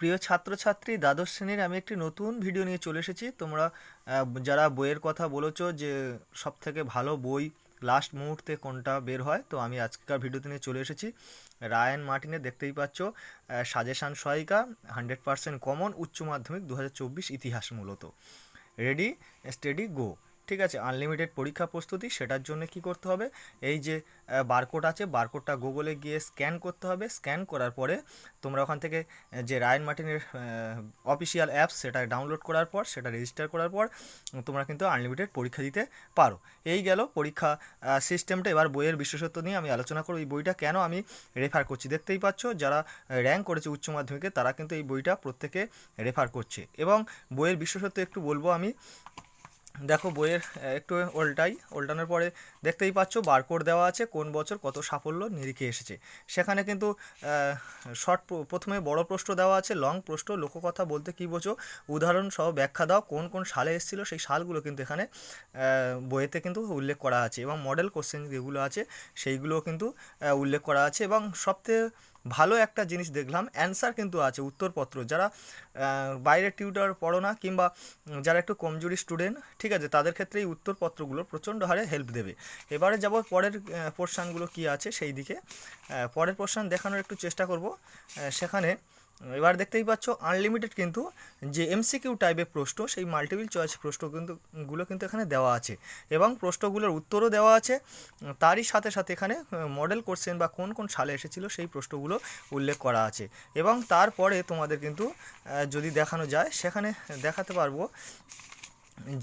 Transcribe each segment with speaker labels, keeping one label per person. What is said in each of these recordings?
Speaker 1: প্রিয় ছাত্রছাত্রী, দ্বাদশ শ্রেণির আমি একটি নতুন ভিডিও নিয়ে চলে এসেছি। তোমরা যারা বইয়ের কথা বলেছ যে সব থেকে ভালো বই লাস্ট মুহূর্তে কোনটা বের হয়, তো আমি আজকের ভিডিওতে নিয়ে চলে এসেছি। রায়ান মার্টিনে দেখতেই পাচ্ছ সাজেশান সহায়িকা হান্ড্রেড পার্সেন্ট কমন উচ্চ মাধ্যমিক দু হাজার চব্বিশ ইতিহাস মূলত। রেডি স্টেডি গো ঠিক আছে আনলিমিটেড পরীক্ষা প্রস্তুতি, সেটার জন্য কি করতে হবে? এই যে বারকোড আছে বারকোডটা গুগলে গিয়ে স্ক্যান করতে হবে। স্ক্যান করার পরে তোমরা ওখান থেকে যে রায়ন মার্টিনের অফিসিয়াল অ্যাপস সেটা ডাউনলোড করার পর, সেটা রেজিস্টার করার পর, তোমরা কিন্তু আনলিমিটেড পরীক্ষা দিতে পারো। এই গেল পরীক্ষা সিস্টেমটা এবার বইয়ের বিশেষত্ব নিয়ে আমি আলোচনা করব। এই বইটা কেন আমি রেফার করছি? দেখতেই পাচ্ছ, যারা র্যাঙ্ক করেছে উচ্চ মাধ্যমিকে, তারা কিন্তু এই বইটা প্রত্যেকে রেফার করছে। এবং বইয়ের বিশেষত্ব একটু বলব আমি। দেখো বইয়ের একটু ওল্টাই। ওল্টানোর পরে দেখতেই পাচ্ছ বারকোড দেওয়া আছে, কোন বছর কত সাফল্য নিরিখে এসেছে। সেখানে কিন্তু শর্ট প্রথমে বড় প্রশ্ন দেওয়া আছে, লং প্রশ্ন, লোককথা বলতে কী বোঝো? উদাহরণ সহ ব্যাখ্যা দাও, কোন কোন সালে এসেছিল? সেই সালগুলো কিন্তু এখানে বইয়েতে কিন্তু উল্লেখ করা আছে। এবং মডেল কোশ্চেন যেগুলো আছে সেইগুলো কিন্তু উল্লেখ করা আছে। এবং সবথেকে ভালো একটা জিনিস দেখলাম। অ্যান্সার কিন্তু আছে, উত্তরপত্র। যারা বাইরের বাইরে টিউটার পড়ো না কিংবা যারা একটু কমজোরি স্টুডেন্ট ঠিক আছে, তাদের ক্ষেত্রে এই উত্তরপত্রগুলো প্রচণ্ড হারে হেল্প দেবে। এবারে যাব পরের পোর্শানগুলো কি আছে সেই দিকে পরের পোর্শান দেখানোর একটু চেষ্টা করব। সেখানে এবার দেখতেই পাচ্ছ আনলিমিটেড কিন্তু যে এমসিকিউ টাইপের প্রশ্ন, সেই মাল্টিপল চয়েস প্রশ্ন কিন্তু, গুলো কিন্তু এখানে দেওয়া আছে। এবং প্রশ্নগুলোর উত্তরও দেওয়া আছে। তারই সাথে সাথে এখানে মডেল কোশ্চেন বা কোন কোন সালে এসেছিল, সেই প্রশ্নগুলো উল্লেখ করা আছে। এবং তারপরে তোমাদের কিন্তু যদি দেখানো যায়, সেখানে দেখাতে পারব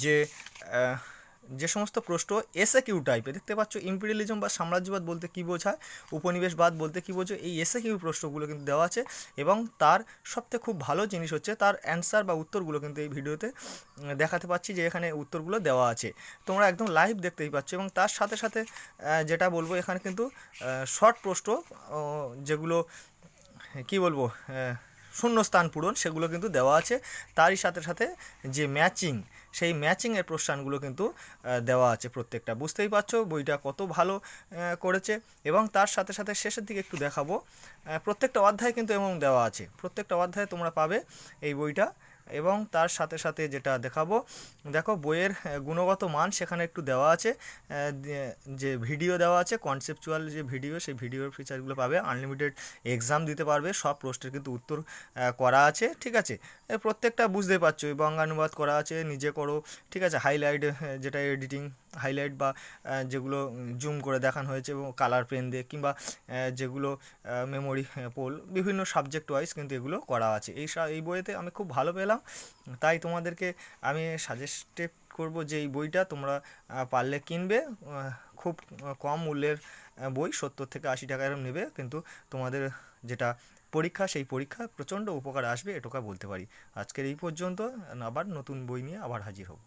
Speaker 1: যে যে সমস্ত প্রশ্ন এসে কিউ টাইপে দেখতে পাচ্ছ ইম্পিরিয়ালিজম বা সাম্রাজ্যবাদ বলতে কী বোঝায়, উপনিবেশবাদ বলতে কী বোঝো এই এসে কিউ প্রশ্নগুলো কিন্তু দেওয়া আছে এবং তার সবথেকে খুব ভালো জিনিস হচ্ছে তার অ্যান্সার বা উত্তরগুলো কিন্তু এই ভিডিওতে দেখাতে পাচ্ছি যে এখানে উত্তরগুলো দেওয়া আছে। তোমরা একদম লাইভ দেখতেই পাচ্ছ এবং তার সাথে সাথে যেটা বলব এখানে কিন্তু শর্ট প্রশ্ন যেগুলো, কি বলব শূন্যস্থান পূরণ, সেগুলো কিন্তু দেওয়া আছে। তারই সাথে সাথে যে ম্যাচিং, সেই ম্যাচিংয়ের প্রশ্নগুলো কিন্তু দেওয়া আছে প্রত্যেকটা। বুঝতেই পারছ, বইটা কত ভালো করেছে। এবং তার সাথে সাথে শেষের দিকে একটু দেখাবো প্রত্যেকটা অধ্যায় কিন্তু এবং দেওয়া আছে। প্রত্যেকটা অধ্যায়ে তোমরা পাবে এই বইটা। এবং তার সাথে সাথে যেটা দেখাবো, দেখো বইয়ের গুণগত মান সেখানে একটু দেওয়া আছে। যে ভিডিও দেওয়া আছে কনসেপচুয়াল যে ভিডিও, সেই ভিডিওর ফিচারগুলো পাবে আনলিমিটেড এক্সাম দিতে পারবে, সব প্রশ্নের কিন্তু উত্তর করা আছে, ঠিক আছে? প্রত্যেকটা বুঝতে পারছ বঙ্গানুবাদ করা আছে, নিজে করো, ঠিক আছে? হাইলাইট যেটা এডিটিং হাইলাইট বা যেগুলো জুম করে দেখানো হয়েছে, এবং কালার পেন দিয়ে, কিংবা যেগুলো মেমোরি পোল বিভিন্ন সাবজেক্ট ওয়াইজ কিন্তু এগুলো করা আছে। এই এই বইতে আমি খুব ভালো পেলাম। তাই তোমাদেরকে আমি সাজেস্টেড করব যে এই বইটা তোমরা পারলে কিনবে খুব কম মূল্যের বই, সত্তর থেকে আশি টাকা এরকম নেবে, কিন্তু তোমাদের যেটা পরীক্ষা, সেই পরীক্ষা প্রচণ্ড উপকার আসবে, এটুকা বলতে পারি। আজকের এই পর্যন্ত, আবার নতুন বই নিয়ে আবার হাজির হব।